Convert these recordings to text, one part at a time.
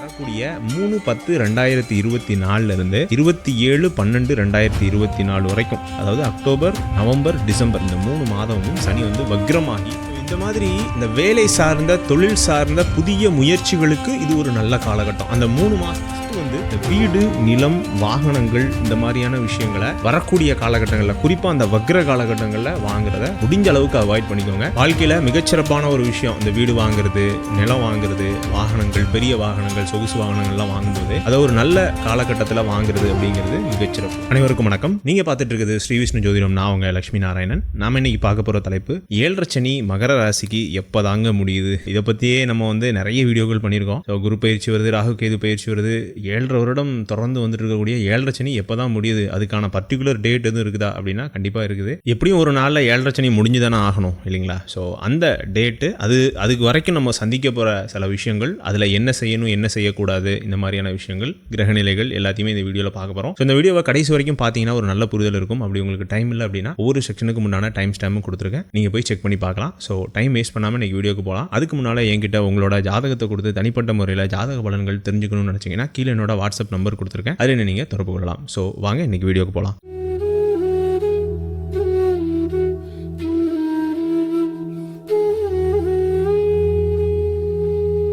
வரக்கூடிய மூணு பத்து ரெண்டாயிரத்தி இருபத்தி நாலுல இருந்து இருபத்தி ஏழு பன்னெண்டு ரெண்டாயிரத்தி இருபத்தி நாலு வரைக்கும். அதாவது அக்டோபர் நவம்பர் டிசம்பர் இந்த மூணு மாதமும் சனி வந்து வக்ரமாகி. இந்த மாதிரி இந்த வேலை சார்ந்த தொழில் சார்ந்த புதிய முயற்சிகளுக்கு இது ஒரு நல்ல காலகட்டம். அந்த மூணு மாதத்துக்கு வந்து வீடு நிலம் வாகனங்கள் இந்த மாதிரியான விஷயங்களை வரக்கூடிய காலகட்டங்களில் குறிப்பாக அந்த வக்ர காலகட்டங்களில் வாங்குறத முடிஞ்ச அளவுக்கு அவாய்ட் பண்ணிக்கோங்க. வாழ்க்கையில் மிகச்சிறப்பான ஒரு விஷயம் இந்த வீடு வாங்குறது நிலம் வாங்குறது வாகனங்கள் பெரிய வாகனங்கள் சொகுசு வாகனங்கள்லாம் வாங்கும்போது அதை ஒரு நல்ல காலகட்டத்தில் வாங்குறது அப்படிங்கிறது மிகச்சிறப்பு. அனைவருக்கும் வணக்கம். நீங்க பார்த்துட்டு இருக்குது ஸ்ரீ விஷ்ணு ஜோதிடம். நான் உங்க லட்சுமி நாராயணன். நாம இன்னைக்கு பார்க்க போற தலைப்பு ஏழரை சனி மகர ராசிக்கு எப்போ தாங்க முடியுது? இதை பத்தியே நம்ம வந்து நிறைய வீடியோக்கள் பண்ணியிருக்கோம். குரு பயிற்சி வருது ராகு கேது பயிற்சி வருது ஏழரை வருடம் தொடர்ந்து வந்துட்டு இருக்கக்கூடிய ஏழரை சனி எப்போ தான் முடியுது? அதுக்கான பர்டிகுலர் டேட் எதுவும் இருக்குதா? அப்படின்னா கண்டிப்பாக இருக்குது. எப்படியும் ஒரு நாளில் ஏழரை சனி முடிஞ்சு தானே ஆகணும் இல்லைங்களா? ஸோ அந்த டேட்டு அது அதுக்கு வரைக்கும் நம்ம சந்திக்க போகிற சில விஷயங்கள் அதில் என்ன செய்யணும் என்ன செய்யக்கூடாது இந்த மாதிரியான விஷயங்கள் கிரகநிலைகள் எல்லாத்தையுமே இந்த வீடியோவில் பார்க்க போகிறோம் ஸோ இந்த வீடியோவை கடைசி வரைக்கும் பார்த்தீங்கன்னா ஒரு நல்ல புரிதல் இருக்கும். அப்படி உங்களுக்கு டைம் இல்லை அப்படின்னா ஒவ்வொரு செக்ஷனுக்கு முன்னான டைம் ஸ்டாம்பும் கொடுத்துருக்கேன். நீங்கள் போய் செக் பண்ணி பார்க்கலாம். ஸோ டைம் வேஸ்ட் பண்ணாமல் இன்றைக்கி வீடியோக்கு போகலாம். அதுக்கு முன்னால் என்கிட்ட உங்களோட ஜாதகத்தை கொடுத்து தனிப்பட்ட முறையில் ஜாதக பலன்கள் தெரிஞ்சுக்கணும்னு நினச்சிங்கன்னா கீழே என்னோட வாட்ஸ்அப் நம்பர் கொடுத்துருக்கேன். அதில் நீங்கள் தொடர்பு கொள்ளலாம். ஸோ வாங்க இன்னைக்கு வீடியோக்கு போகலாம்.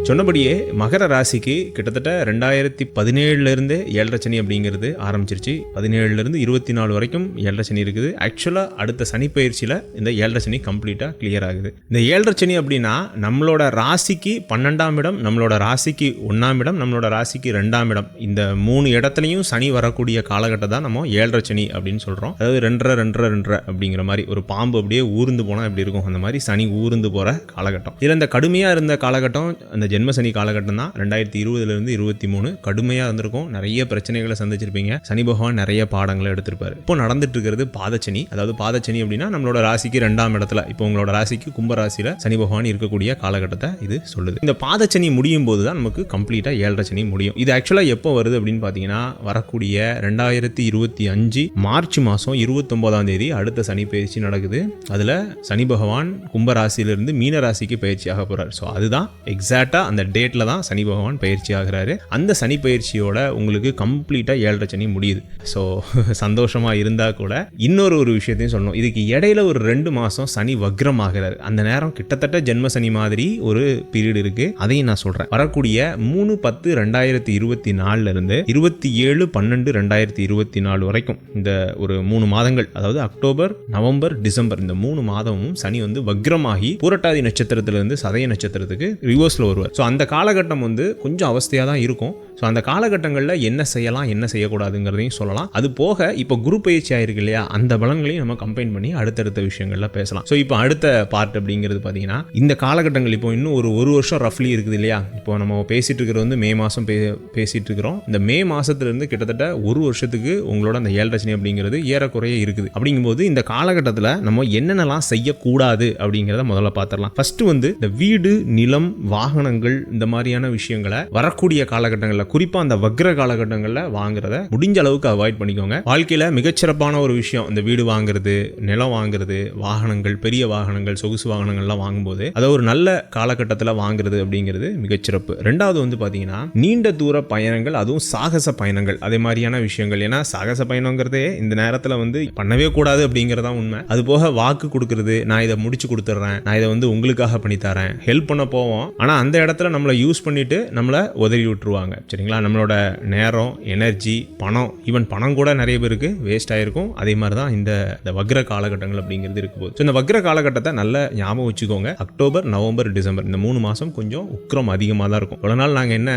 சொன்னபடியே மகர ராசிக்கு கிட்டத்தட்ட ரெண்டாயிரத்தி பதினேழுலேருந்தே ஏழரை சனி அப்படிங்கிறது ஆரம்பிச்சிருச்சு. பதினேழுலேருந்து இருபத்தி நாலு வரைக்கும் ஏழரை சனி இருக்குது. ஆக்சுவலாக அடுத்த சனி பயிற்சியில் இந்த ஏழரை சனி கம்ப்ளீட்டாக கிளியர் ஆகுது. இந்த ஏழரை சனி அப்படின்னா நம்மளோட ராசிக்கு பன்னெண்டாம் இடம் நம்மளோட ராசிக்கு ஒன்றாம் இடம் நம்மளோட ராசிக்கு ரெண்டாம் இடம். இந்த மூணு இடத்துலையும் சனி வரக்கூடிய காலகட்டம் தான் நம்ம ஏழரை சனி அப்படின்னு சொல்கிறோம் அதாவது ரெண்டரை ரெண்டரை ரெண்டரை அப்படிங்கிற மாதிரி ஒரு பாம்பு அப்படியே ஊர்ந்து போனால் எப்படி இருக்கும்? அந்த மாதிரி சனி ஊர்ந்து போகிற காலகட்டம். இதில் இந்த கடுமையாக இருந்த காலகட்டம் அந்த ஜென்ம சனி காலகட்டம் தான். ரெண்டாயிரத்தி இருபதுலேருந்து இருபத்தி மூணு கடுமையாக இருந்திருக்கும். நிறைய பிரச்சனைகளை சந்திச்சிருப்பீங்க. சனி பகவான் நிறைய பாடங்களை எடுத்திருப்பார். இப்போ நடந்துட்டு இருக்கிறது பாதச்சனி. அதாவது பாதச்சனி அப்படின்னா நம்மளோட ராசிக்கு ரெண்டாம் இடத்துல இப்போ உங்களோட ராசிக்கு கும்பராசியில் சனி பகவான் இருக்கக்கூடிய காலகட்டத்தை இது சொல்லுது. இந்த பாதச்சனி முடியும் போது தான் நமக்கு கம்ப்ளீட்டாக ஏழரை சனி முடியும். இது ஆக்சுவலாக எப்போ வருது அப்படின்னு பார்த்தீங்கன்னா வரக்கூடிய ரெண்டாயிரத்தி இருபத்தி அஞ்சு மார்ச் மாதம் இருபத்தொம்போதாம் தேதி அடுத்த சனி பயிற்சி நடக்குது. அதில் சனி பகவான் கும்பராசியிலிருந்து மீனராசிக்கு பயிற்சியாக போகிறார் பயிற்சி ஆக ஸோ அதுதான் எக்ஸாக்டாக அந்த டேட்டில் தான் சனி பகவான் பயிற்சி ஆகிறாரு. அந்த சனி பயிற்சியோட உங்களுக்கு கம்ப்ளீட்டாக ஏழரை சனி முடியுது. ஸோ சந்தோஷமாக இருந்தால் கூட இன்னொரு ஒரு விஷயத்தையும் சொல்லணும். இதுக்கு இடையில ஒரு ரெண்டு மாதம் சனி வக்ரம் ஆகிறாரு அந்த நேரம் கிட்டத்தட்ட ஜென்ம சனி மாதிரி ஒரு பீரியட் இருக்குது அதையும் நான் சொல்கிறேன் வரக்கூடிய மூணு பத்து ரெண்டாயிரத்தி இருபத்தி நாலுலேருந்து இருபத்தி ஏழு பன்னெண்டு ரெண்டாயிரத்தி இருபத்தி நாலு வரைக்கும் இந்த ஒரு மூணு மாதங்கள் அதாவது அக்டோபர் நவம்பர் டிசம்பர் இந்த மூணு மாதமும் சனி வந்து வக்ரமாகி பூரட்டாதி நட்சத்திரத்திலிருந்து சதய நட்சத்திரத்துக்கு ரிவர்ஸில் வருவார். ஸோ அந்த காலகட்டம் வந்து கொஞ்சம் அவஸ்தையாக தான் இருக்கும். ஸோ அந்த காலகட்டங்களில் என்ன செய்யலாம் என்ன செய்யக்கூடாதுங்கிறதையும் சொல்லலாம். அது போக இப்போ குரு பயிற்சி ஆயிருக்கு இல்லையா? அந்த பலன்களையும் நம்ம கம்பைன் பண்ணி அடுத்தடுத்த விஷயங்களில் பேசலாம். ஸோ இப்போ அடுத்த பார்ட் அப்படிங்கிறது பார்த்தீங்கன்னா இந்த காலகட்டங்கள் இப்போ இன்னும் ஒரு ஒரு வருஷம் ரஃப்லி இருக்குது இல்லையா? இப்போ நம்ம பேசிட்டு இருக்கிறது வந்து மே மாதம் பே பேசிட்டு இருக்கிறோம். இந்த மே மாதத்துலேருந்து கிட்டத்தட்ட ஒரு வருஷத்துக்கு உங்களோட அந்த ஏழரச்சனை அப்படிங்கிறது ஏறக்குறைய இருக்குது. அப்படிங்கும்போது இந்த காலகட்டத்தில் நம்ம என்னென்னலாம் செய்யக்கூடாது அப்படிங்கிறத முதல்ல பார்த்துடலாம் ஃபஸ்ட்டு வந்து இந்த வீடு நிலம் வாகனங்கள் இந்த மாதிரியான விஷயங்களை வரக்கூடிய காலகட்டங்களில் குறிப்பாக அந்த வக்ர காலகட்டங்களில் வாங்குறத முடிஞ்ச அளவுக்கு அவாய்ட் பண்ணிக்கோங்க. வாழ்க்கையில் மிகச்சிறப்பான ஒரு விஷயம் இந்த வீடு வாங்குறது நிலம் வாங்குறது வாகனங்கள் பெரிய வாகனங்கள் சொகுசு வாகனங்கள்லாம் வாங்கும்போது அதை ஒரு நல்ல காலகட்டத்தில் வாங்குறது அப்படிங்கிறது மிகச்சிறப்பு. ரெண்டாவது வந்து பார்த்தீங்கன்னா நீண்ட தூர பயணங்கள் அதுவும் சாகச பயணங்கள் அதே மாதிரியான விஷயங்கள். ஏன்னா சாகச பயணங்கிறதே இந்த நேரத்தில் வந்து பண்ணவே கூடாது அப்படிங்கிறதா உண்மை. அது போக வாக்கு கொடுக்கறது நான் இதை முடிச்சு கொடுத்துட்றேன் நான் இதை வந்து உங்களுக்காக பண்ணி தரேன் ஹெல்ப் பண்ண போவோம். ஆனால் அந்த இடத்துல நம்மளை யூஸ் பண்ணிவிட்டு நம்மளை உதவி விட்டுருவாங்க. சரிங்களா? நம்மளோட நேரம் எனர்ஜி பணம் ஈவன் பணம் கூட நிறைய பேருக்கு வேஸ்ட் ஆகிருக்கும் அதே மாதிரி தான் இந்த இந்த வக்ர காலகட்டங்கள் அப்படிங்கிறது இருக்கும் போது. ஸோ இந்த வக்ர காலகட்டத்தை நல்ல ஞாபகம் வச்சுக்கோங்க. அக்டோபர் நவம்பர் டிசம்பர் இந்த மூணு மாதம் கொஞ்சம் உக்ரம் அதிகமாக தான் இருக்கும். இவ்வளோ நாள் நாங்கள் என்ன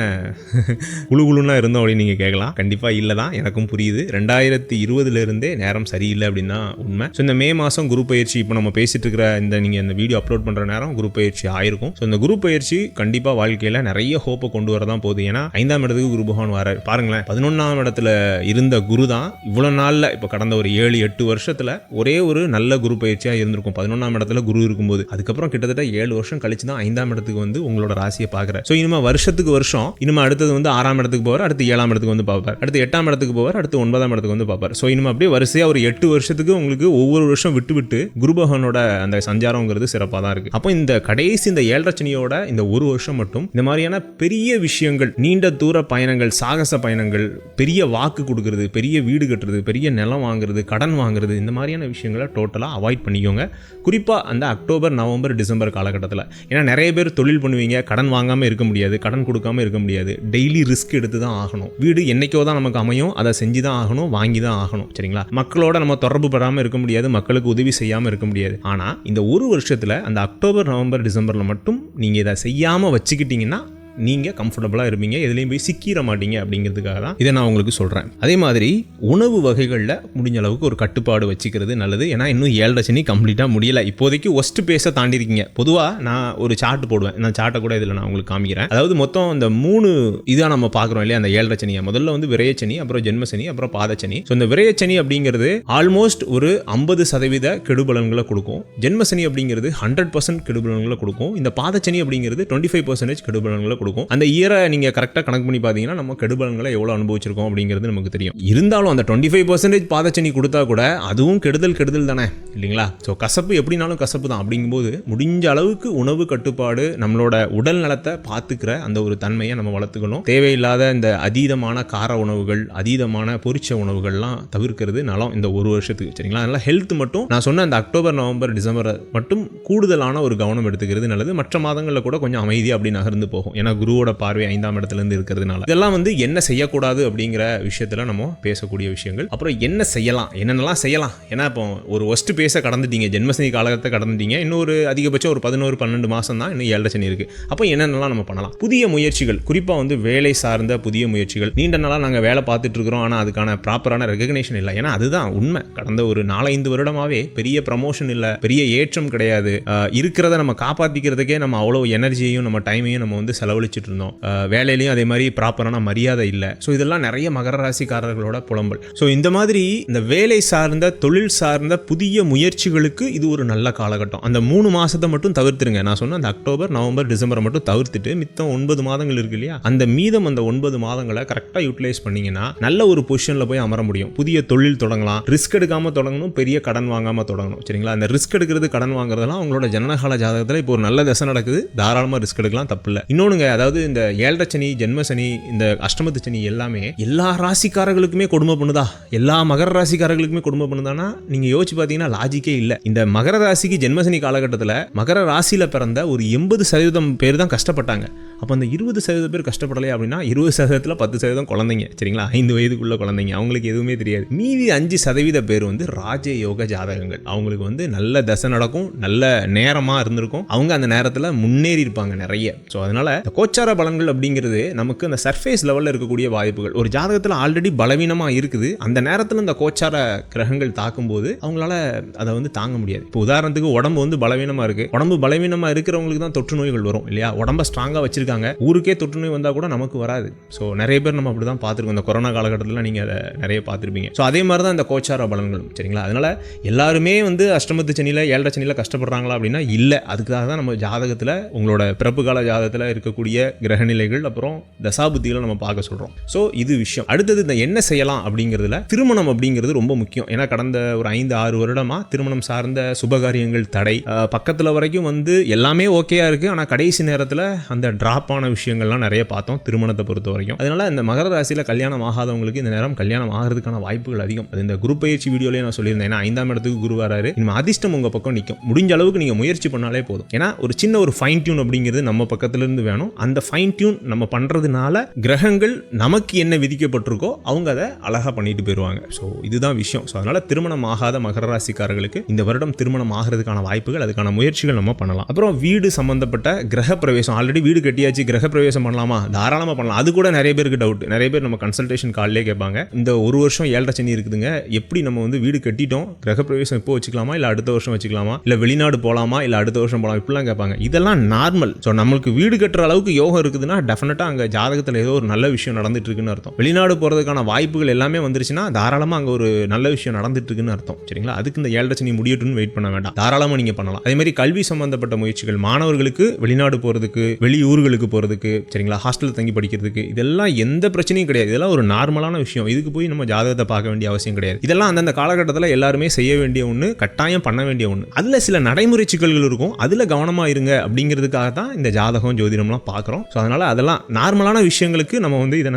குழு குழுன்னா இருந்தோம் அப்படின்னு நீங்கள் கேட்கலாம். கண்டிப்பாக இல்லை தான். எனக்கும் புரியுது. ரெண்டாயிரத்தி இருபதுலேருந்தே நேரம் சரியில்லை அப்படின்னு தான் உண்மை. ஸோ இந்த மே மாதம் குரு பயிற்சி இப்போ நம்ம பேசிட்டு இருக்கிற இந்த நீங்கள் இந்த வீடியோ அப்லோட் பண்ணுற நேரம் குரு பயிற்சி ஆயிருக்கும். ஸோ இந்த குரு பயிற்சி கண்டிப்பாக வாழ்க்கையில் நிறைய ஹோப்பை கொண்டு வர தான் போகுது. ஏன்னா ஐந்தாம் இடத்துக்கு குரு பகவான் வராரு. பாருங்களேன் பதினொன்றாம் இடத்துல இருந்த குரு தான் இவ்வளோ நாளில் இப்போ கடந்த ஒரு ஏழு எட்டு வருஷத்தில் ஒரே ஒரு நல்ல குரு பயிற்சியாக இருந்திருக்கும். பதினொன்றாம் இடத்துல குரு இருக்கும்போது. அதுக்கப்புறம் கிட்டத்தட்ட ஏழு வருஷம் கழிச்சு தான் ஐந்தாம் இடத்துக்கு வந்து உங்களோட ராசியை பார்க்குறாரு. ஸோ இனிமேல் வருஷத்துக்கு வருஷம் இனிமேல் அடுத்தது வந்து ஆறாம் இடத்துக்கு போவார் அடுத்து ஏழாம் இடத்துக்கு வந்து பார்ப்பார். அடுத்து எட்டாம் இடத்துக்கு போவார் அடுத்து ஒன்பதாம் இடத்துக்கு வந்து பார்ப்பார். ஸோ இனிமேல் அப்படியே வரிசையாக ஒரு எட்டு வருஷத்துக்கு உங்களுக்கு ஒவ்வொரு வருஷம் விட்டு விட்டு குரு பகவானோட அந்த சஞ்சாரங்கிறது சிறப்பாக தான் இருக்குது அப்போ இந்த கடைசி இந்த ஏழரை சனியோட இந்த ஒரு வருஷம் மட்டும் இந்த மாதிரியான பெரிய விஷயங்கள் நீண்ட தூர பயணங்கள் சாகச பயணங்கள் பெரிய வாக்கு கொடுக்கறது பெரிய வீடு கட்டுறது பெரிய நிலம் வாங்குறது கடன் வாங்குறது இந்த மாதிரியான விஷயங்களை டோட்டலாக அவாய்ட் பண்ணிக்கோங்க. குறிப்பாக அந்த அக்டோபர் நவம்பர் டிசம்பர் காலகட்டத்தில். ஏன்னா நிறைய பேர் தொழில் பண்ணுவீங்க கடன் வாங்காமல் இருக்க முடியாது கடன் கொடுக்காம இருக்க முடியாது. டெய்லி ரிஸ்க் எடுத்து தான் ஆகணும். வீடு என்னைக்கோ தான் நமக்கு அமையும் அதை செஞ்சு தான் ஆகணும் வாங்கி தான் ஆகணும் சரிங்களா? மக்களோட நம்ம தொடர்பு படாமல் இருக்க முடியாது மக்களுக்கு உதவி செய்யாமல் இருக்க முடியாது. ஆனால் இந்த ஒரு வருஷத்தில் அந்த அக்டோபர் நவம்பர் டிசம்பரில் மட்டும் நீங்கள் இதை செய்யாமல் வச்சுக்கிட்டிங்கன்னா நீங்கள் கம்ஃபர்டபுளாக இருப்பீங்க. எதுலேயும் போய் சிக்கிட மாட்டீங்க அப்படிங்கிறதுக்காக தான் இதை நான் உங்களுக்கு சொல்கிறேன் அதே மாதிரி உணவு வகைகளில் முடிஞ்ச அளவுக்கு ஒரு கட்டுப்பாடு வச்சுக்கிறது நல்லது. ஏன்னா இன்னும் ஏழரை சனி கம்ப்ளீட்டாக முடியலை. இப்போதைக்கு ஒஸ்ட் பேஸை தாண்டிருக்கீங்க பொதுவாக நான் ஒரு சார்ட் போடுவேன். நான் சார்ட்டை கூட இதில் நான் உங்களுக்கு காமிக்கிறேன். அதாவது மொத்தம் இந்த மூணு இதாக நம்ம பார்க்குறோம் இல்லையா? அந்த ஏழரை சனியை. முதல்ல வந்து விரையச்சனி அப்புறம் ஜென்மசனி அப்புறம் பாதச்சனி ஸோ இந்த விரயச்சனி அப்படிங்கிறது ஆல்மோஸ்ட் ஒரு ஐம்பது சதவீத கெடுபலன்களை கொடுக்கும். ஜென்மசனி அப்படிங்கிறது ஹண்ட்ரட் பர்சன்ட் கெடுபலன்களை கொடுக்கும். இந்த பாதச்சனி அப்படிங்கிறது டுவெண்ட்டி ஃபைவ் பர்சன்டேஜ் கெடுபலன்களை கொடுக்கும். அந்த இயரை நீங்கள் கரெக்டாக கணக்கு பண்ணி பார்த்தீங்கன்னா நம்ம கெடுபலன்களை எவ்வளோ அனுபவிச்சிருக்கோம் அப்படிங்கிறது நமக்கு தெரியும். இருந்தாலும் அந்த டுவெண்ட்டி ஃபைவ் பர்சன்டேஜ் பாதச்சனி கொடுத்தா கூட அதுவும் கெடுதல் கெடுதல் தானே? இல்லைங்களா? ஸோ கசப்பு எப்படினாலும் கசப்பு தான். அப்படிங்கும்போது முடிஞ்ச அளவுக்கு உணவு கட்டுப்பாடு நம்மளோட உடல் நலத்தை பார்த்துக்கிற அந்த ஒரு தன்மையை நம்ம வளர்த்துக்கணும். தேவையில்லாத இந்த அதீதமான கார உணவுகள் அதீதமான பொரிச்ச உணவுகள்லாம் தவிர்க்கிறது நலம் இந்த ஒரு வருஷத்துக்கு. சரிங்களா? அதனால் ஹெல்த் மட்டும் நான் சொன்ன அந்த அக்டோபர் நவம்பர் டிசம்பர் மட்டும் கூடுதலான ஒரு கவனம் எடுத்துக்கிறது நல்லது. மற்ற மாதங்களில் கூட கொஞ்சம் அமைதியாக அப்படி நகர்ந்து போகும். ஏன்னா குருவோட பார்வை ஐந்தாம் இடத்துல இருந்து இருக்கிறதுனால. இதெல்லாம் வந்து என்ன செய்யக்கூடாது அப்படிங்கிற விஷயத்துல நம்ம பேசக்கூடிய விஷயங்கள். அப்புறம் என்ன செய்யலாம்? என்னென்னலாம் செய்யலாம்? ஏன்னா இப்போ ஒரு ஒஸ்ட்டு பேச கடந்துட்டீங்க. ஜென்மசனி காலகட்டத்தை கடந்துட்டீங்க. இன்னொரு அதிகபட்சம் ஒரு பதினோரு பன்னெண்டு மாதம் தான் இன்னும் ஏழரை சனி இருக்குது அப்போ என்னென்னலாம் நம்ம பண்ணலாம்? புதிய முயற்சிகள். குறிப்பாக வந்து வேலை சார்ந்த புதிய முயற்சிகள். நீண்ட நாளாக நாங்கள் வேலை பார்த்துட்டு இருக்கிறோம். ஆனால் அதுக்கான ப்ராப்பரான ரெகக்னேஷன் இல்லை. ஏன்னா அதுதான் உண்மை. கடந்த ஒரு நாலஞ்சு வருடமாவே பெரிய ப்ரமோஷன் இல்லை. பெரிய ஏற்றம் கிடையாது. இருக்கிறத நம்ம காப்பாற்றிக்கிறதுக்கே நம்ம அவ்வளோ எனர்ஜியையும் நம்ம டைமையும் நம்ம வந்து செலவு செலவழிச்சிட்டு இருந்தோம் வேலையிலையும் அதே மாதிரி ப்ராப்பரான மரியாதை இல்லை. ஸோ இதெல்லாம் நிறைய மகர ராசிக்காரர்களோட புலம்பல். ஸோ இந்த மாதிரி இந்த வேலை சார்ந்த தொழில் சார்ந்த புதிய முயற்சிகளுக்கு இது ஒரு நல்ல காலகட்டம். அந்த மூணு மாதத்தை மட்டும் தவிர்த்துருங்க. நான் சொன்ன அந்த அக்டோபர் நவம்பர் டிசம்பரை மட்டும் தவிர்த்துட்டு மித்தம் ஒன்பது மாதங்கள் இருக்கு இல்லையா? அந்த மீதம் அந்த ஒன்பது மாதங்களை கரெக்டாக யூட்டிலைஸ் பண்ணீங்கன்னா நல்ல ஒரு பொசிஷனில் போய் அமர முடியும். புதிய தொழில் தொடங்கலாம். ரிஸ்க் எடுக்காமல் தொடங்கணும் பெரிய கடன் வாங்காமல் தொடங்கணும். சரிங்களா? அந்த ரிஸ்க் எடுக்கிறது கடன் வாங்குறதெல்லாம் அவங்களோட ஜனனகால ஜாதகத்தில் இப்போ ஒரு நல்ல தசை நடக்குது. தாராளமாக ரிஸ்க் எடுக்கலாம் தப்பு இல்லை இன்னொன்றுங்க அதாவது இந்த ஏழரை சனி ஜென்ம சனி இந்த அஷ்டமத்து சனி எல்லாமே எல்லா ராசிக்காரர்களுக்குமே கொடுமை பண்ணுதா? எல்லா மகர ராசிக்காரர்களுக்குமே கொடுமை பண்ணுதானா நீங்க யோசிச்சு பார்த்தீங்கன்னா லாஜிக்கே இல்லை. இந்த மகர ராசிக்கு ஜென்மசனி காலகட்டத்தில் மகர ராசியில பிறந்த ஒரு எண்பது சதவீதம் பேர் தான் கஷ்டப்பட்டாங்க. அப்போ அந்த இருபது சதவீதம் பேர் கஷ்டப்படலையே அப்படின்னா இருபது சதவீதத்தில் பத்து சதவீதம் குழந்தைங்க. சரிங்களா? ஐந்து வயதுக்குள்ள குழந்தைங்க. அவங்களுக்கு எதுவுமே தெரியாது. மீதி அஞ்சு சதவீத பேர் வந்து ராஜயோக ஜாதகங்கள். அவங்களுக்கு வந்து நல்ல தசை நடக்கும் நல்ல நேரமாக இருந்திருக்கும். அவங்க அந்த நேரத்தில் முன்னேறி இருப்பாங்க நிறைய. ஸோ அதனால இந்த கோச்சார பலன்கள் அப்படிங்கிறது நமக்கு அந்த சர்ஃபேஸ் லெவலில் இருக்கக்கூடிய வாய்ப்புகள். ஒரு ஜாதகத்தில் ஆல்ரெடி பலவீனமாக இருக்குது. அந்த நேரத்தில் இந்த கோச்சார கிரகங்கள் தாக்கும்போது அவங்களால அதை வந்து தாங்க முடியாது. இப்போ உதாரணத்துக்கு உடம்பு வந்து பலவீனமாக இருக்கு. உடம்பு பலவீனமாக இருக்கிறவங்களுக்கு தான் தொற்று நோய்கள் வரும் இல்லையா? உடம்ப ஸ்ட்ராங்காக வச்சிருக்காங்க. ஊருக்கே தொற்று நோய் வந்தால் கூட நமக்கு வராது. ஸோ நிறைய பேர் நம்ம அப்படி தான் பார்த்துருக்கோம். இந்த கொரோனா காலகட்டத்தில் நீங்கள் அதை நிறைய பார்த்துருப்பீங்க. ஸோ அதே மாதிரி தான் இந்த கோச்சார பலன்களும் சரிங்களா? அதனால எல்லாருமே வந்து அஷ்டமத்து சனியில் ஏழரை சனியில் கஷ்டப்படுறாங்களா அப்படின்னா இல்லை. அதுக்காக தான் நம்ம ஜாதகத்தில் உங்களோட பிறப்பு கால ஜாதகத்தில் இருக்கக்கூடிய கிரகநிலைகள் அப்புறம் தசாபுத்திகளை நம்ம பார்க்க சொல்கிறோம் ஸோ இது விஷயம். அடுத்தது இந்த என்ன செய்யலாம் அப்படிங்கிறதுல திருமணம் அப்படிங்கிறது ரொம்ப முக்கியம். ஏன்னா கடந்த ஒரு ஐந்து ஆறு வருடமாக திருமணம் சார்ந்த சுபகாரியங்கள் தடை. பக்கத்தில் வரைக்கும் வந்து எல்லாமே ஓகேயாக இருக்குது ஆனால் கடைசி நேரத்தில் அந்த ட்ராப் ஆன விஷயங்கள்லாம் நிறைய பார்த்தோம் திருமணத்தை பொறுத்த வரைக்கும். அதனால இந்த மகர ராசியில் கல்யாணம் ஆகாதவங்களுக்கு இந்த நேரம் கல்யாணம் ஆகிறதுக்கான வாய்ப்புகள் அதிகம். அது இந்த குரு பயிற்சி வீடியோலேயே நான் சொல்லியிருந்தேன். ஏன்னா ஐந்தாம் இடத்துக்கு குரு வராரு. நம்ம அதிர்ஷ்டம் உங்கள் பக்கம் நிற்கும் முடிஞ்ச அளவுக்கு நீங்கள் முயற்சி பண்ணாலே போதும். ஏன்னா ஒரு சின்ன ஒரு ஃபைன் டியூன் அப்படிங்கிறது நம்ம பக்கத்துலேருந்து வேணும். அந்த ஃபைன் டியூன் நம்ம பண்ணுறதுனால கிரகங்கள் நமக்கு என்ன விதிக்கப்பட்டிருக்கோ அவங்க அதை அழகாக பண்ணிட்டு போயிடுவாங்க ஸோ இதுதான் விஷயம். ஸோ அதனால் திருமணம் ஆகாத மகர ராசிக்காரர்களுக்கு இந்த வருடம் திருமணம் ஆகிறதுக்கான வாய்ப்புகள் அதுக்கான முயற்சிகள் நம்ம பண்ணலாம். அப்புறம் வீடு சம்மந்தப்பட்ட கிரக பிரவேசம் ஆல்ரெடி வீடு கட்டியாச்சு கிரக பிரவேசம் பண்ணலாமா? தாராளமாக பண்ணலாம். அது கூட நிறைய பேருக்கு டவுட் நிறைய பேர் நம்ம கன்சல்டேஷன் காலிலே கேட்பாங்க. இந்த ஒரு வருஷம் ஏழரை சனி இருக்குதுங்க. எப்படி நம்ம வந்து வீடு கட்டிட்டோம்? கிரக பிரவேசம் இப்போ வச்சுக்கலாமா? இல்லை அடுத்த வருஷம் வச்சுக்கலாமா? இல்லை வெளிநாடு போகலாமா இல்லை அடுத்த வருஷம் போகலாம் இப்படிலாம் கேட்பாங்க. இதெல்லாம் நார்மல் ஸோ நம்மளுக்கு வீடு கட்டுற அளவுக்கு அளவுக்கு யோகம் இருக்குதுன்னா டெஃபினட்டாக அங்கே ஜாதகத்தில் ஏதோ ஒரு நல்ல விஷயம் நடந்துட்டு இருக்குன்னு அர்த்தம். வெளிநாடு போகிறதுக்கான வாய்ப்புகள் எல்லாமே வந்துருச்சுன்னா தாராளமாக அங்கே ஒரு நல்ல விஷயம் நடந்துட்டு இருக்குன்னு அர்த்தம். சரிங்களா? அதுக்கு இந்த ஏழரை சனி முடியட்டும்னு வெயிட் பண்ண வேண்டாம். தாராளமாக நீங்கள் பண்ணலாம். அதே மாதிரி கல்வி சம்பந்தப்பட்ட முயற்சிகள் மாணவர்களுக்கு வெளிநாடு போகிறதுக்கு வெளியூர்களுக்கு போகிறதுக்கு சரிங்களா? ஹாஸ்டலில் தங்கி படிக்கிறதுக்கு இதெல்லாம் எந்த பிரச்சனையும் கிடையாது. இதெல்லாம் ஒரு நார்மலான விஷயம். இதுக்கு போய் நம்ம ஜாதகத்தை பார்க்க வேண்டிய அவசியம் கிடையாது. இதெல்லாம் அந்தந்த காலகட்டத்தில் எல்லாருமே செய்ய வேண்டிய ஒன்று கட்டாயம் பண்ண வேண்டிய ஒன்று அதில் சில நடைமுறை சிக்கல்கள் இருக்கும். அதில் கவனமாக இருங்க அப்படிங்கிறதுக்காக தான் இந்த ஜாதகம் ஜோதிடம்லாம் பார்க்குறோம். ஸோ அதனால் அதெல்லாம் நார்மலான விஷயங்களுக்கு நம்ம வந்து இதை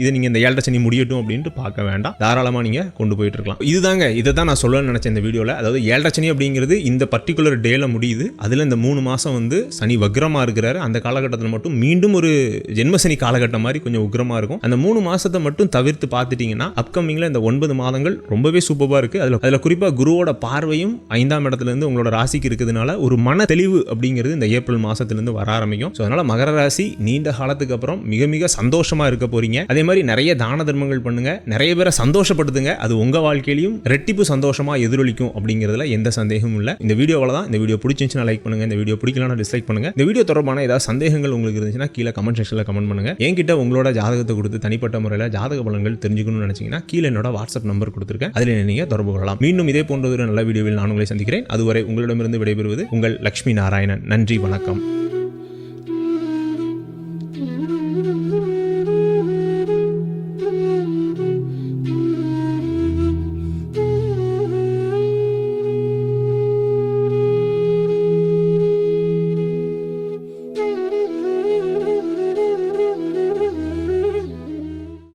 இதை நீங்கள் இந்த ஏழரை சனி முடியட்டும் அப்படின்ட்டு பார்க்க வேண்டாம். தாராளமாக நீங்கள் கொண்டு போயிட்டு இருக்கலாம். இதுதாங்க இதை தான் நான் சொல்லணும்னு நினச்சேன் இந்த வீடியோவில் அதாவது ஏழரை சனி அப்படிங்கிறது இந்த பர்டிகுலர் டேல முடியுது. அதில் இந்த மூணு மாதம் வந்து சனி வக்ரமாக இருக்கிறாரு. அந்த காலகட்டத்தில் மட்டும் மீண்டும் ஒரு ஜென்மசனி காலகட்டம் மாதிரி கொஞ்சம் உக்ரமாக இருக்கும். அந்த மூணு மாதத்தை மட்டும் தவிர்த்து பார்த்துட்டிங்கன்னா அப்கமிங்கில் இந்த ஒன்பது மாதங்கள் ரொம்பவே சூப்பராக இருக்குது அதில் அதில் குறிப்பாக குருவோட பார்வையும் ஐந்தாம் இடத்துலேருந்து உங்களோட ராசிக்கு இருக்கிறதுனால ஒரு மன தெளிவு அப்படிங்கிறது இந்த ஏப்ரல் மாதத்துலேருந்து வர ஆரம்பிக்கும். ஸோ அதனால் மகர ராசி நீண்ட காலத்துக்கு அப்புறம் மிக மிக சந்தோஷமாக இருக்க போறீங்க. அதே மாதிரி நிறைய தான தர்மங்கள் பண்ணுங்க. நிறைய பேரை சந்தோஷப்படுத்துங்க. அது உங்கள் வாழ்க்கையிலையும் ரெட்டிப்பு சந்தோஷமாக எதிரொலிக்கும் அப்படிங்கிறதுல எந்த சந்தேகமும் இல்லை. இந்த வீடியோவில் தான் இந்த வீடியோ பிடிச்சிருந்துச்சுன்னா லைக் பண்ணுங்க. இந்த வீடியோ பிடிக்கலனா டிஸ்லைக் பண்ணுங்க. இந்த வீடியோ தொடர்பான ஏதாவது சந்தேகங்கள் உங்களுக்கு இருந்துச்சுன்னா கீழே கமெண்ட் செக்ஷனில் கமெண்ட் பண்ணுங்க. என்கிட்ட உங்களோட ஜாதகத்தை கொடுத்து தனிப்பட்ட முறையில் ஜாதக பலன்கள் தெரிஞ்சுக்கணும்னு நினைச்சீங்கன்னா கீழே என்னோட வாட்ஸ்அப் நம்பர் கொடுத்துருக்கேன். அதில் நீங்க தொடர்பு கொள்ளலாம். மீண்டும் இதே போன்ற ஒரு நல்ல வீடியோவில் நான் உங்களை சந்திக்கிறேன். அதுவரை உங்களிடமிருந்து விடைபெறுவது உங்கள் லக்ஷ்மி நாராயணன். நன்றி வணக்கம்.